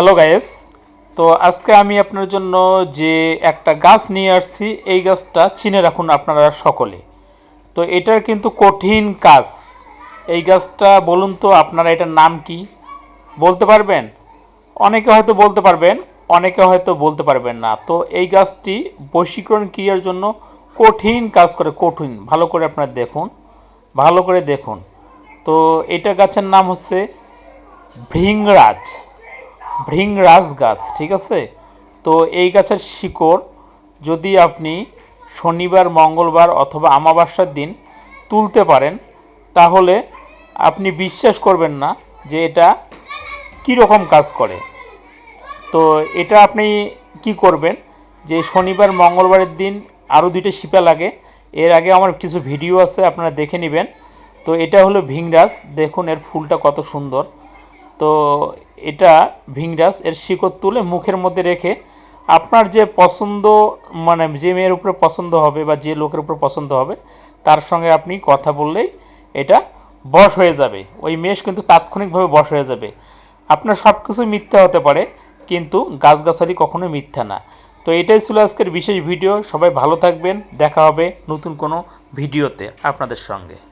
Hello guys তো আজকে আমি আপনার জন্য যে একটা গাছ নিয়ে আসছি, এই গাছটা চিনে রাখুন আপনারা সকলে। তো এটার কিন্তু কঠিন কাজ। এই গাছটা বলুন তো আপনারা এটার নাম কি? বলতে পারবেন? অনেকে হয়তো বলতে পারবেন, অনেকে হয়তো বলতে পারবেন না। তো এই গাছটি বশীকরণ ক্রিয়ার জন্য কঠিন কাজ করে, কঠিন। ভালো করে আপনারা দেখুন, ভালো করে দেখুন। তো এটা গাছের নাম হচ্ছে ভৃংরাজ ভৃংরাজ গাছ, ঠিক আছে? তো এই গাছের শিকড় যদি আপনি শনিবার, মঙ্গলবার অথবা আমাবাস্যার দিন তুলতে পারেন, তাহলে আপনি বিশ্বাস করবেন না যে এটা কীরকম কাজ করে। তো এটা আপনি কি করবেন যে শনিবার, মঙ্গলবারের দিন আরও দুইটা শিপা লাগে। এর আগে আমার কিছু ভিডিও আছে, আপনারা দেখে নেবেন। তো এটা হলো ভিংরাজ দেখুন এর ফুলটা কত সুন্দর। তো এটা ভিংরাজ এর শিকড় তুলে মুখের মধ্যে রেখে আপনার যে পছন্দ মানে যে মেয়ের উপরে পছন্দ হবে বা যে লোকের উপরে পছন্দ হবে, তার সঙ্গে আপনি কথা বললেই এটা বশ হয়ে যাবে। ওই মেষ কিন্তু তাৎক্ষণিকভাবে বশ হয়ে যাবে। আপনার সব কিছুই মিথ্যা হতে পারে, কিন্তু গাছগাছালি কখনোই মিথ্যা না। তো এটাই ছিল আজকের বিশেষ ভিডিও। সবাই ভালো থাকবেন। দেখা হবে নতুন কোনো ভিডিওতে আপনাদের সঙ্গে।